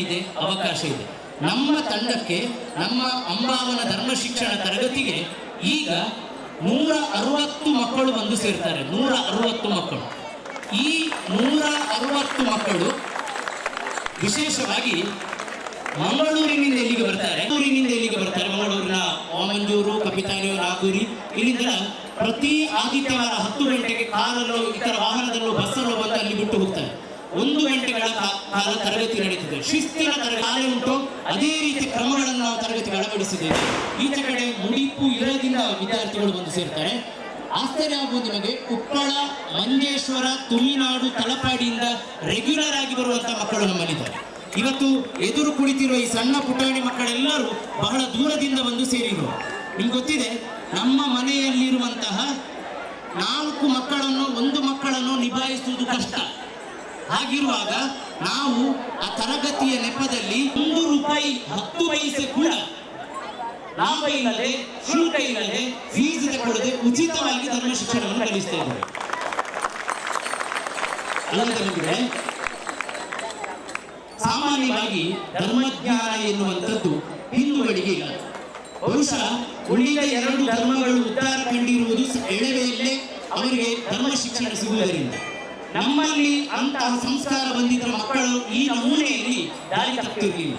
ಇದೆ, ಅವಕಾಶ ಇದೆ. ನಮ್ಮ ತಂಡಕ್ಕೆ, ನಮ್ಮ ಅಂಬಾವನ ಧರ್ಮ ಶಿಕ್ಷಣ ತರಗತಿಗೆ ಈಗ ನೂರ ಅರವತ್ತು ಮಕ್ಕಳು ಬಂದು ಸೇರ್ತಾರೆ, ನೂರ ಅರವತ್ತು ಮಕ್ಕಳು. ಈ ನೂರ ಅರವತ್ತು ಮಕ್ಕಳು ವಿಶೇಷವಾಗಿ ಮಂಗಳೂರಿನಿಂದ ಇಲ್ಲಿಗೆ ಬರ್ತಾರೆ? ಮಂಗಳೂರಿನಿಂದ ಇಲ್ಲಿಗೆ ಬರ್ತಾರೆ? ಮಂಗಳೂರಿನ ಓಮಂಜೂರು ಕಪಿತಾನೆ ನಾಗೂರಿ. ಇಲ್ಲಿಂದ ಪ್ರತಿ ಆದಿತ್ಯವಾರ ಹತ್ತು ಗಂಟೆಗೆ ಕಾರಲ್ಲೋ, ಇತರ ವಾಹನದಲ್ಲೋ, ಬಸ್ಸಲ್ಲೋ ಬಂದು ಅಲ್ಲಿ ಬಿಟ್ಟು ಹೋಗ್ತಾರೆ. ಒಂದು ಗಂಟೆಗಳ ಕಾಲ ತರಗತಿ ನಡೀತದೆ. ಶಿಸ್ತಿನ ಕಾಲ ಉಂಟು. ಅದೇ ರೀತಿ ಕ್ರಮಗಳನ್ನು ನಾವು ತರಗತಿಗೆ ಅಳವಡಿಸಿದ್ದೇವೆ. ಈಚೆ ಕಡೆ ಮುಡಿಪು ಇರದಿಂದ ವಿದ್ಯಾರ್ಥಿಗಳು ಬಂದು ಸೇರ್ತಾರೆ. ಆಶ್ಚರ್ಯ ಆಗುವುದು ನಿಮಗೆ, ಕುಪ್ಪಳ, ಮಂಜೇಶ್ವರ, ತುಮಿನಾಡು ತಲಪಾಡಿಯಿಂದ ರೆಗ್ಯುಲರ್ ಆಗಿ ಬರುವಂತಹ ಮಕ್ಕಳು ನಮ್ಮಲ್ಲಿದ್ದಾರೆ. ಇವತ್ತು ಎದುರು ಕುಳಿತಿರುವ ಈ ಸಣ್ಣ ಪುಟಾಣಿ ಮಕ್ಕಳೆಲ್ಲರೂ ಬಹಳ ದೂರದಿಂದ ಬಂದು ಸೇರಿದರು. ನಿಮ್ಗೆ ಗೊತ್ತಿದೆ, ನಮ್ಮ ಮನೆಯಲ್ಲಿರುವಂತಹ ನಾಲ್ಕು ಮಕ್ಕಳನ್ನು, ಒಂದು ಮಕ್ಕಳನ್ನು ನಿಭಾಯಿಸುವುದು ಕಷ್ಟ. ಹಾಗಿರುವಾಗ ನಾವು ಆ ತರಗತಿಯ ನೆಪದಲ್ಲಿ ಒಂದು ರೂಪಾಯಿ ಹತ್ತು ಪೈಸೆ ಕೂಡ ಲಾಭ ಇಲ್ಲದೆ ಶುಲ್ಕ ಇಲ್ಲದೆ ಫೀಸ್ ತಗೊಳ್ಳದೆ ಉಚಿತವಾಗಿ ಧರ್ಮ ಶಿಕ್ಷಣವನ್ನು ಕಲಿಸ್ತಾ ಇದ್ದಾರೆ ಅಲ್ಲದೆ ಸಾಮಾನ್ಯವಾಗಿ ಧರ್ಮಜ್ಞಾನ ಎನ್ನುವಂಥದ್ದು ಹಿಂದೂಗಳಿಗೆ ಇಲ್ಲ. ಬಹುಶಃ ಉಳಿದ ಎರಡು ಧರ್ಮಗಳು ಉದ್ಧಾರ ಕಂಡಿರುವುದು ಎಳವೆಯಲ್ಲೇ ಅವರಿಗೆ ಧರ್ಮ ಶಿಕ್ಷಣ ಸಿಗುವುದರಿಂದ. ನಮ್ಮಲ್ಲಿ ಅಂತಹ ಸಂಸ್ಕಾರ ಬಂದಿದ್ದ ಮಕ್ಕಳು ಈ ನಮೂನೆಯಲ್ಲಿ ದಾರಿ ತಪ್ಪಿರಲಿಲ್ಲ.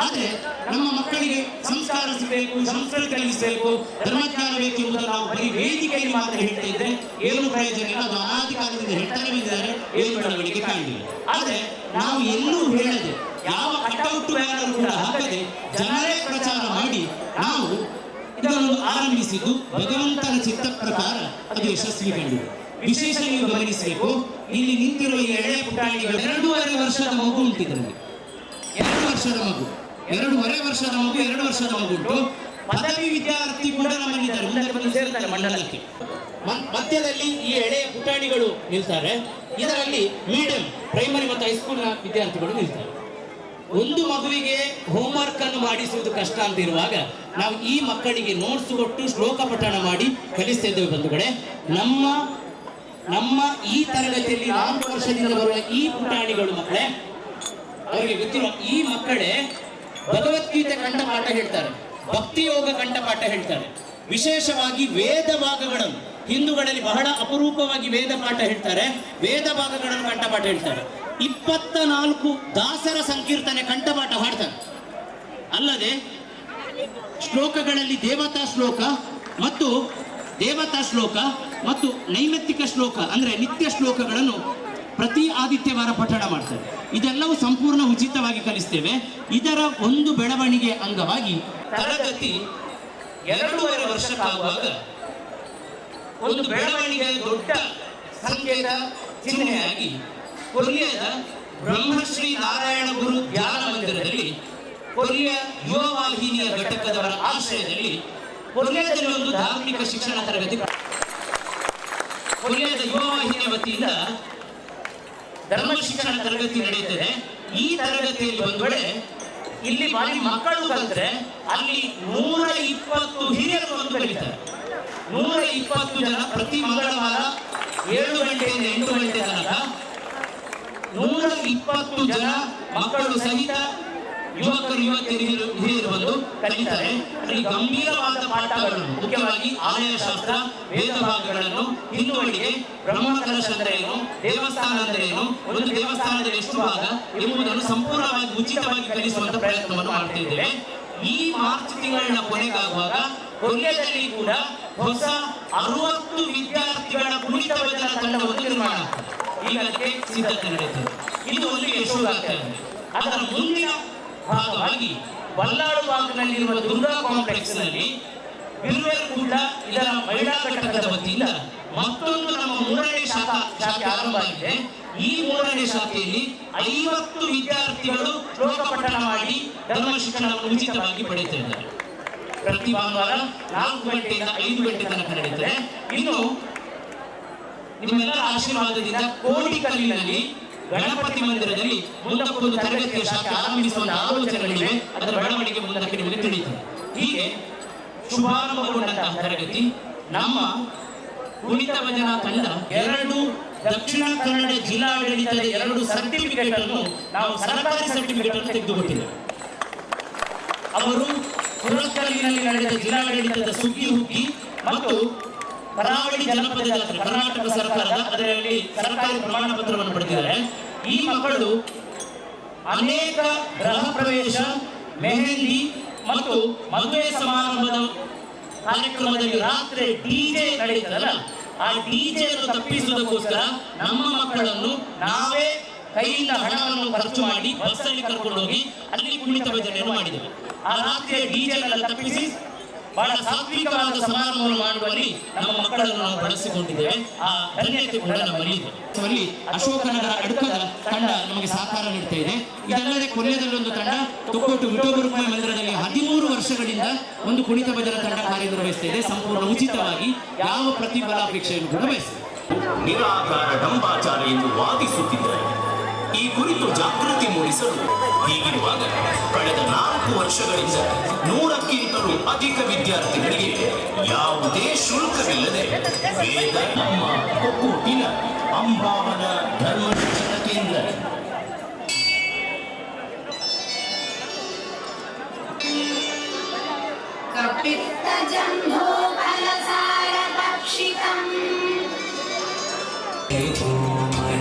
ಆದ್ರೆ ನಮ್ಮ ಮಕ್ಕಳಿಗೆ ಸಂಸ್ಕಾರ ಸಿಗಬೇಕು, ಸಂಸ್ಕೃತಿ ಕಲಿಸಬೇಕು ಧರ್ಮಜ್ಞಾನ ಬೇಕೆಂಬುದನ್ನು ನಾವು ಬರೀ ವೇದಿಕೆಯಲ್ಲಿ ಮಾತ್ರ ಹೇಳ್ತಾ ಇದ್ರೆ ಏನು ಪ್ರಯೋಜನ ಇಲ್ಲ ಅದು ಅನಾದಿ ಕಾಲದಿಂದ ಹೇಳ್ತಾನೆ ಬಂದಿದ್ದಾರೆ ಏನು ಬೆಳವಣಿಗೆ ಕಾಣಲಿಲ್ಲ ಆದ್ರೆ ನಾವು ಎಲ್ಲೂ ಹೇಳದೆ ಯಾವ ಕಟೌಟ್ ಬ್ಯಾನರ್ ಕೂಡ ಹಾಕದೆ ಜನರೇ ಪ್ರಚಾರ ಮಾಡಿ ನಾವು ಇದನ್ನು ಆರಂಭಿಸಿದ್ದು ಭಗವಂತನ ಚಿತ್ತ ಪ್ರಕಾರ ಅದು ಯಶಸ್ವಿ ಕಂಡಿದೆ ವಿಶೇಷ ನೀವು ಗಮನಿಸಬೇಕು. ಇಲ್ಲಿ ನಿಂತಿರುವ ಈ ಎಳೆ ಪುಟಾಣಿಗಳು ಎರಡೂವರೆ ವರ್ಷದ ಮಗು ಉಂಟಿದ್ರಲ್ಲಿ ಎರಡು ವರ್ಷದ ಮಗು. ಎರಡೂವರೆ ವರ್ಷದ ಮಗು, ಎರಡು ವರ್ಷದ ಮಗು ಉಂಟು. ಪದವಿ ವಿದ್ಯಾರ್ಥಿ ಕೂಡ ನಮ್ಮಲ್ಲಿದ್ದಾರೆ ಮುಂದೆ ಸೇರ್ತಾರೆ ಮಂಡಲಕ್ಕೆ. ಮಧ್ಯದಲ್ಲಿ ಈ ಎಳೆ ಪುಟಾಣಿಗಳು ನಿಲ್ತಾರೆ. ಇದರಲ್ಲಿ ಮೀಡಿಯಂ, ಪ್ರೈಮರಿ ಮತ್ತು ಹೈಸ್ಕೂಲ್ನ ವಿದ್ಯಾರ್ಥಿಗಳು ನಿಲ್ತಾರೆ. ಒಂದು ಮಗುವಿಗೆ ಹೋಮ್ವರ್ಕ್ ಅನ್ನು ಮಾಡಿಸುವುದು ಕಷ್ಟ ಅಂತ ಇರುವಾಗ ನಾವು ಈ ಮಕ್ಕಳಿಗೆ ನೋಟ್ಸ್ ಕೊಟ್ಟು ಶ್ಲೋಕ ಪಠಣ ಮಾಡಿ ಕಲಿಸ್ತಾ ಇದ್ದೇವೆ ಬಂಧುಗಳೇ. ನಮ್ಮ ನಮ್ಮ ಈ ತರಗತಿಯಲ್ಲಿ ನಾಲ್ಕು ವರ್ಷದಿಂದ ಬರುವ ಈ ಪುಟಾಣಿಗಳು ಮಕ್ಕಳೇ, ಅವರಿಗೆ ಗೊತ್ತಿರುವ ಈ ಮಕ್ಕಳೇ ಭಗವದ್ಗೀತೆ ಕಂಠಪಾಠ ಹೇಳ್ತಾರೆ, ಭಕ್ತಿ ಯೋಗ ಕಂಠಪಾಠ ಹೇಳ್ತಾರೆ. ವಿಶೇಷವಾಗಿ ವೇದ ಭಾಗಗಳನ್ನು, ಹಿಂದೂಗಳಲ್ಲಿ ಬಹಳ ಅಪರೂಪವಾಗಿ ವೇದ ಪಾಠ ಹೇಳ್ತಾರೆ, ವೇದ ಭಾಗಗಳನ್ನು ಕಂಠಪಾಠ ಹೇಳ್ತಾರೆ. ಇಪ್ಪತ್ತ ನಾಲ್ಕು ದಾಸರ ಸಂಕೀರ್ತನೆ ಕಂಠಪಾಠ ಹಾಡ್ತಾರೆ. ಅಲ್ಲದೆ ಶ್ಲೋಕಗಳಲ್ಲಿ ದೇವತಾ ಶ್ಲೋಕ ಮತ್ತು ದೇವತಾ ಶ್ಲೋಕ ಮತ್ತು ನೈಮಿತ್ತಿಕ ಶ್ಲೋಕ, ಅಂದ್ರೆ ನಿತ್ಯ ಶ್ಲೋಕಗಳನ್ನು ಪ್ರತಿ ಆದಿತ್ಯವಾರ ಪಠಣ ಮಾಡ್ತಾರೆ. ಇದೆಲ್ಲವೂ ಸಂಪೂರ್ಣ ಉಚಿತವಾಗಿ ಕಲಿಸ್ತೇವೆ. ಇದರ ಒಂದು ಬೆಳವಣಿಗೆ ಅಂಗವಾಗಿ ತರಗತಿ ಎರಡೂವರೆ ವರ್ಷಕ್ಕಾಗುವಾಗ ಒಂದು ಬೆಳವಣಿಗೆಯ ದೊಡ್ಡ ಸಂಕೇತ ಚಿಹ್ನೆಯಾಗಿ ಕೊರಿಯಾದ ಬ್ರಹ್ಮಶ್ರೀ ನಾರಾಯಣ ಗುರು ಧ್ಯಾನ ಮಂದಿರದಲ್ಲಿ ಕೊರಿಯ ಯುವ ವಾಹಿನಿಯ ಘಟಕದವರ ಆಶ್ರಯದಲ್ಲಿ ಕೊರಿಯಾದಲ್ಲಿ ಒಂದು ಧಾರ್ಮಿಕ ಶಿಕ್ಷಣ ತರಗತಿ ಕೊರಿಯಾದ ಯುವ ವಾಹಿನಿಯ ವತಿಯಿಂದ ಧರ್ಮ ಶಿಕ್ಷಣ ತರಗತಿ ನಡೆಯುತ್ತದೆ. ಈ ತರಗತಿಯಲ್ಲಿ ಒಂದು ವೇಳೆ ಇಲ್ಲಿ ಮಕ್ಕಳು ಬಂದ್ರೆ ಅಲ್ಲಿ ನೂರ ಇಪ್ಪತ್ತು ಹಿರಿಯರು ಬಂದು ಕಲಿತಾರೆ. ನೂರ ಇಪ್ಪತ್ತು ಜನ ಪ್ರತಿ ಮಂಗಳವಾರ ಏಳು ಗಂಟೆಯಿಂದ ಎಂಟು ಗಂಟೆ ತನಕ ನೂರ ಇಪ್ಪತ್ತು ಜನ ಮಕ್ಕಳು ಸಹಿತ ಯುವಕರು ಯುವತಿಯರು ಹಿರಿಯರು- ಬಂದು ಕಲಿತಾರೆ. ಅಲ್ಲಿ ಗಂಭೀರವಾದ ಪಾಠಗಳನ್ನು, ಮುಖ್ಯವಾಗಿ ಆಲಯ ಶಾಸ್ತ್ರ, ವೇದ ಭಾಗಗಳನ್ನು, ಹಿಂದೂಗಳಿಗೆ ಬ್ರಹ್ಮಕಲಶ ಅಂದ್ರೆ ಏನು ದೇವಸ್ಥಾನ ಅಂದ್ರೆ ಏನು ಒಂದು ದೇವಸ್ಥಾನದಲ್ಲಿ ಎಷ್ಟು ಭಾಗ ಎಂಬುದನ್ನು ಸಂಪೂರ್ಣವಾಗಿ ಉಚಿತವಾಗಿ ಕಲಿಸುವಂತ ಪ್ರಯತ್ನವನ್ನು ಮಾಡ್ತಿದ್ದೇವೆ ಈ ಮಾರ್ಚ್ ತಿಂಗಳಿನ ಕೊನೆಗಾಗುವಾಗ ಕೊರಿಯಾದಲ್ಲಿ ಕೂಡ ಹೊಸ ಅರವತ್ತು ವಿದ್ಯಾರ್ಥಿಗಳ ಕುಣಿತ ವೇತನ ತಂಡವನ್ನು ನಿರ್ಮಾಣ ಈಗ ಸಿದ್ಧತೆ ನಡೆಯುತ್ತದೆ. ಇದು ಒಂದು ಯಶೋಗಾಥೆ ಅದರ ಮುಂದಿನ ಭಾಗವಾಗಿ ಬಲ್ಲಾಳು ಭಾಗದಲ್ಲಿರುವ ದುರ್ಗಾ ಕಾಂಪ್ಲೆಕ್ಸ್ನಲ್ಲಿ ಬಿರುವೆಕುಂಡ ಕೂಡ ಇದರ ಮಹಿಳಾ ಘಟಕದ ವತಿಯಿಂದ ಮತ್ತೊಂದು ನಮ್ಮ ಮೂರನೇ ಶಾಖಾ ಶಾಖೆ ಆರಂಭ ಆಗಿದೆ. ಈ ಮೂರನೇ ಶಾಖೆಯಲ್ಲಿ ಐವತ್ತು ವಿದ್ಯಾರ್ಥಿಗಳು ಶ್ಲೋಕ ಪಠಣ ಮಾಡಿ ಧರ್ಮ ಶಿಕ್ಷಣವನ್ನು ಉಚಿತವಾಗಿ ಪಡೆಯುತ್ತಿದ್ದಾರೆ. ಪ್ರತಿ ಭಾನುವಾರ ನಾಲ್ಕು ಗಂಟೆಯಿಂದ ಐದು ಗಂಟೆ ತನಕ ನಡೀತದೆ ಇನ್ನು ನಿಮ್ಮೆಲ್ಲರ ಆಶೀರ್ವಾದದಿಂದ ಕೋಡಿಕಲ್ಲಿನಲ್ಲಿ ಗಣಪತಿ ಮಂದಿರದಲ್ಲಿ ಮುಂದಕ್ಕೊಂದು ತರಗತಿಯ ಶಾಖೆ ಆರಂಭಿಸುವ ಆಲೋಚನೆಗಳಿವೆ. ಅದರ ಬೆಳವಣಿಗೆ ಮುಂದಕ್ಕೆ ನಿಮಗೆ ತಿಳಿಯುತ್ತದೆ ಹೀಗೆ ಶುಭಾರಂಭಗೊಂಡಂತಹ ತರಗತಿ ನಮ್ಮ ಕುಣಿತ ಭಜನಾ ತಂಡ ಎರಡು ದಕ್ಷಿಣ ಕನ್ನಡ ಜಿಲ್ಲಾಡಳಿತದ ಎರಡು ಸರ್ಟಿಫಿಕೇಟ್ ಅನ್ನು ನಾವು ಸರ್ಕಾರಿ ಸರ್ಟಿಫಿಕೇಟ್ ಅನ್ನು ತೆಗೆದುಕೊಟ್ಟಿದ್ದೇವೆ ಅವರು ನಡೆದ ಜಿಲ್ಲಾಡಳಿತದ ಸುಗ್ಗಿ ಹುಗ್ಗಿ ಮತ್ತು ಕರಾವಳಿ ಜನಪದ ಜಾತ್ರೆ ಕರ್ನಾಟಕ ಸರ್ಕಾರದ ಅದರಲ್ಲಿ ಸರ್ಕಾರಿ ಪ್ರಮಾಣ ಪತ್ರವನ್ನು ಪಡೆದಿದ್ದಾರೆ. ಈ ಮಕ್ಕಳು ಅನೇಕ ಗೃಹ ಪ್ರವೇಶ, ಮೆಹಂದಿ ಮತ್ತು ಮದುವೆ ಸಮಾರಂಭದ ಕಾರ್ಯಕ್ರಮದಲ್ಲಿ ರಾತ್ರಿ ಡಿಜೆ ನಡೆಯುತ್ತದಲ್ಲ ಆ ಡಿಜೆ ಅನ್ನು ತಪ್ಪಿಸುವುದಕ್ಕೋಸ್ಕರ ನಮ್ಮ ಮಕ್ಕಳನ್ನು ನಾವೇ ಕೈಯಿಂದ ಹಣವನ್ನು ಖರ್ಚು ಮಾಡಿ ಬಸ್ಸಲ್ಲಿ ಕರ್ಕೊಂಡು ಹೋಗಿ ಅಲ್ಲಿ ಕುಣಿತ ಭಜನೆಯನ್ನು ಮಾಡಿದೆವು. ಆ ರಾತ್ರಿಯ ಡಿಜೆ ತಪ್ಪಿಸಿ ಬಹಳ ಸಾತ್ವಿಕವಾದ ಸಮಾರಂಭವನ್ನು ಮಾಡುವಲ್ಲಿ ನಮ್ಮ ಮಕ್ಕಳನ್ನು ನಾವು ಬಳಸಿಕೊಂಡಿದ್ದೇವೆ. ಆ ಧನ್ಯತೆ ಕೂಡ ನಮ್ಮಲ್ಲಿ ಅಶೋಕನಗರ ಅಡುಕದ ತಂಡ ನಮಗೆ ಸಹಕಾರ ನೀಡ್ತಾ ಇದೆ. ಇದಲ್ಲದೆ ಕೊನೆಯದಲ್ಲಿ ಒಂದು ತಂಡ ತೊಕ್ಕೋಟು ವಿಠೋಬರುಕ್ಮ ಮಂದಿರದಲ್ಲಿ ಹದಿಮೂರು ವರ್ಷಗಳಿಂದ ಒಂದು ಕುಣಿತ ಬದಲ ತಂಡ ಕಾರ್ಯನಿರ್ವಹಿಸ್ತಾ ಇದೆ. ಸಂಪೂರ್ಣ ಉಚಿತವಾಗಿ ಯಾವ ಪ್ರತಿಫಲಾಪೇಕ್ಷೆಯನ್ನು ಕೂಡ ಬಯಸಿದೆ ನಿರಾಕಾರ ಡಂಬಾಚಾರ ಎಂದು ವಾದಿಸುತ್ತಿದ್ದಾರೆ. ಈ ಕುರಿತು ಜಾಗೃತಿ ಮೂಡಿಸಲು ಹೀಗಿರುವಾಗ ಕಳೆದ ನಾಲ್ಕು ವರ್ಷಗಳಿಂದ ನೂರಕ್ಕಿಂತಲೂ ಅಧಿಕ ವಿದ್ಯಾರ್ಥಿಗಳಿಗೆ ಯಾವುದೇ ಶುಲ್ಕವಿಲ್ಲದೆ ವೇದ ನಮ್ಮ ಒಕ್ಕೂಟಿನ ಅಂಬಾವನ ಧರ್ಮ ಶಿಕ್ಷಣ ಕೇಂದ್ರ.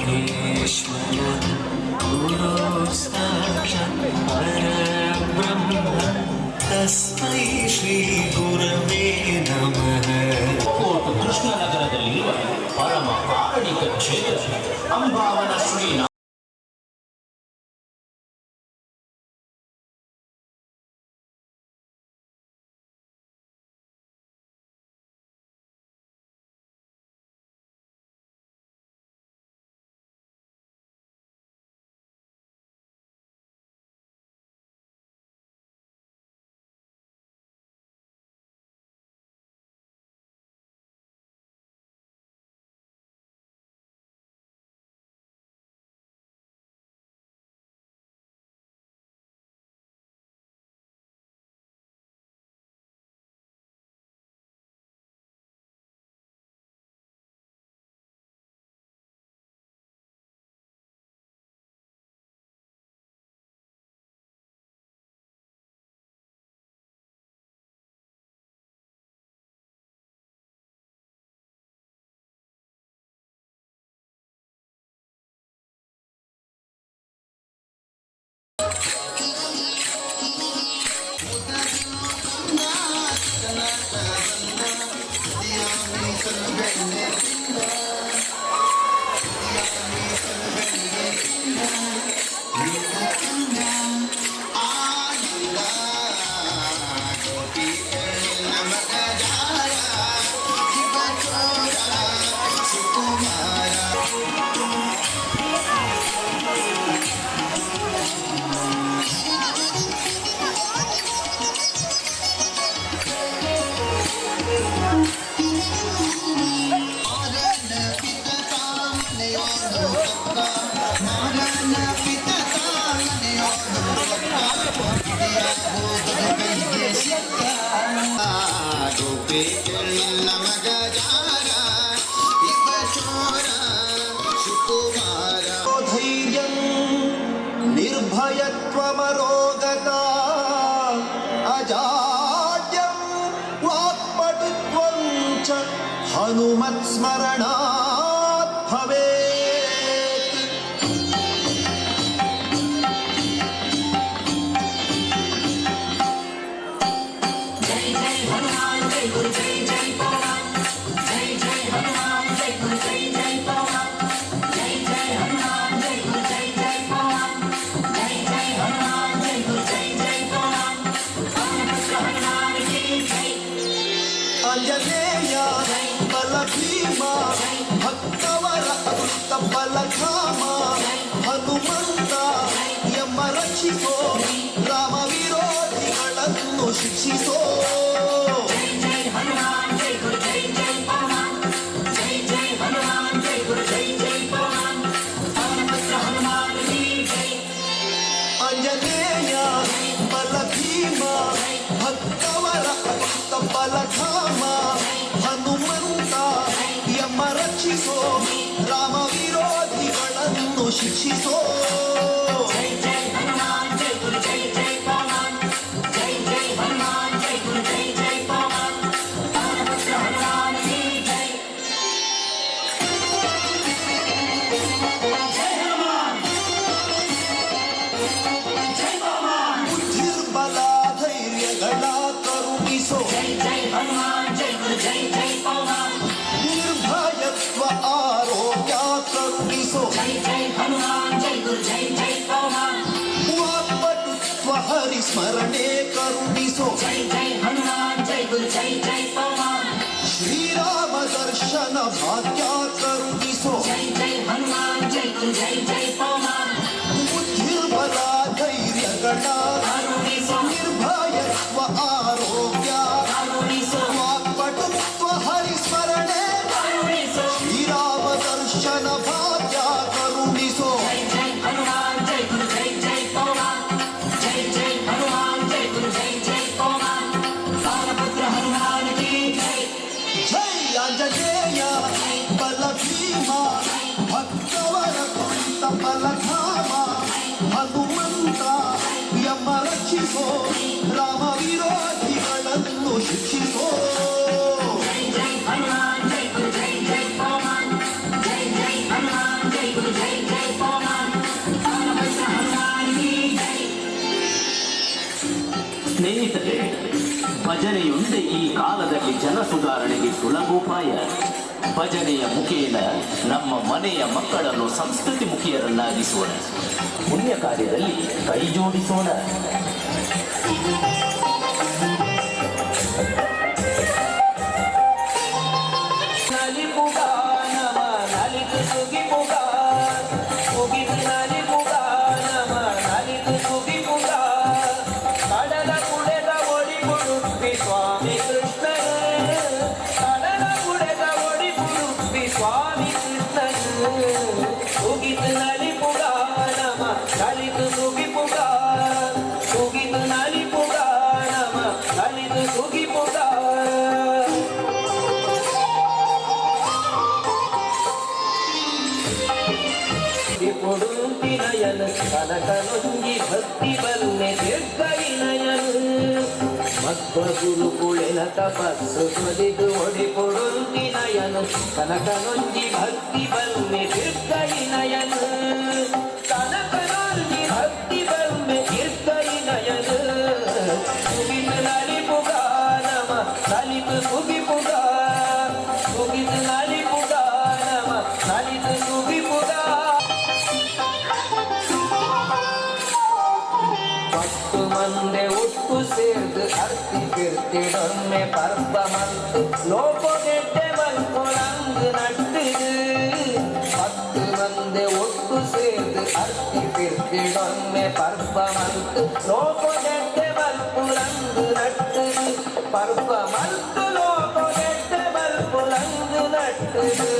Meheshwara Guru ತಸ್ಮೈ ಶ್ರೀ ಗುರವೇ ನಮಃ ಕೃಷ್ಣನಗರದಲ್ಲಿರುವ ಪರಮ ಪೌರಾಣಿಕ ಕ್ಷೇತ್ರ ಅಂಬಾವನ ಶ್ರೀ हनुमत्स्मरणात् ಎಂಬ ರಕ್ಷಿಸೋ ರಾಮ ವಿರೋಧಿಗಳನ್ನು ಶಿಕ್ಷಿಸೋ ಅಂಜನೇಯ ಬಲ ಭೀಮ ಭಕ್ತವರ ಅಮೃತ ಬಲಧಾಮ ಹನುಮಂತ ಎಂಬ ರಕ್ಷಿಸೋ ರಾಮ ಶಿಕ್ಷಿಸೋ ಬುದ್ಧಿರ್ಬಲ జై జై హనుమాన్ జై గురు జై జై హనుమాన్ హరి స్మరణే కరుణిసో జై జై హనుమాన్ జై గురు జై జై హనుమాన్ ధైర్య గణా ವಿರೋಧಿಗಳನ್ನು ಶಿಕ್ಷಿಸೋ ಸ್ನೇಹಿತರೆ ಭಜನೆಯೊಂದೇ ಈ ಕಾಲದಲ್ಲಿ ಜನ ಸುಧಾರಣೆಗೆ ಸುಲಭೋಪಾಯ ಭಜನೆಯ ಮುಖೇನ ನಮ್ಮ ಮನೆಯ ಮಕ್ಕಳನ್ನು ಸಂಸ್ಕೃತಿ ಮುಖಿಯರನ್ನಾಗಿಸೋಣ. ಪುಣ್ಯ ಕಾರ್ಯದಲ್ಲಿ ಕೈ ಜೋಡಿಸೋಣ. Thank you. ಕನಕನೊಂಗಿ ಭಕ್ತಿ ಬಲ್ಲೆ ದೀರ್ಘವಿನಯನು ಮಧ್ವ ಗುರುಕುಳಿನ ತಪಸ್ಸು ತೊಲಿದು ಒಡಿ ಕೊಡುಂತಿನಯನು ಕನಕನೊಂಗಿ ಭಕ್ತಿ ಬಲ್ಲೆ ದೀರ್ಘವಿನಯನು ಕನಕನೊಂಗಿ மண்மை பருப்பமன் லோகத்தேவன் கொழங்கு நட்டு பத்து வந்து ஒட்டு சேர்ந்து அர்த்தி பிறப்பிடொன்மை பருப்பமன் லோகத்தேவன் குழங்கு நட்டு பருப்பமன் லோகத்தேவன் குழங்கு நட்டு.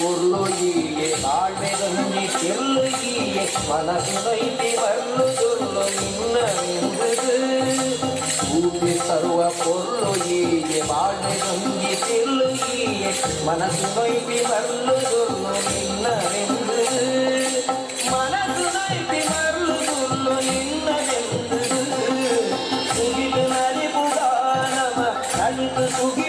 ಸರ್ವ ಪೊರ್ಲು ಈಗೆ ತಾಳ್ಮೆ ಗಂಜಿ ಚೆಲ್ಲು ಈಗೆ ಮನಸ್ಸು ನೈತಿ ಬರ್ಲು ದುರ್ಲು ನಿನ್ನ ಎಂಬುದು ರೂಪಿ ಸರ್ವ ಪೊರ್ಲು ಈಗೆ ಬಾಳ್ಮೆ ಗಂಜಿ ಚೆಲ್ಲು ಈಗೆ ಮನಸ್ಸು ನೈತಿ ಬರ್ಲು ದುರ್ಲು ನಿನ್ನ ಎಂಬುದು ಮನಸ್ಸು ನೈತಿ ಬರ್ಲು ದುರ್ಲು ನಿನ್ನ ಎಂಬುದು ಸುಗಿದು ನಲಿಪುಗ ನಮ ನಲಿದು ಸುಗಿಪುಗ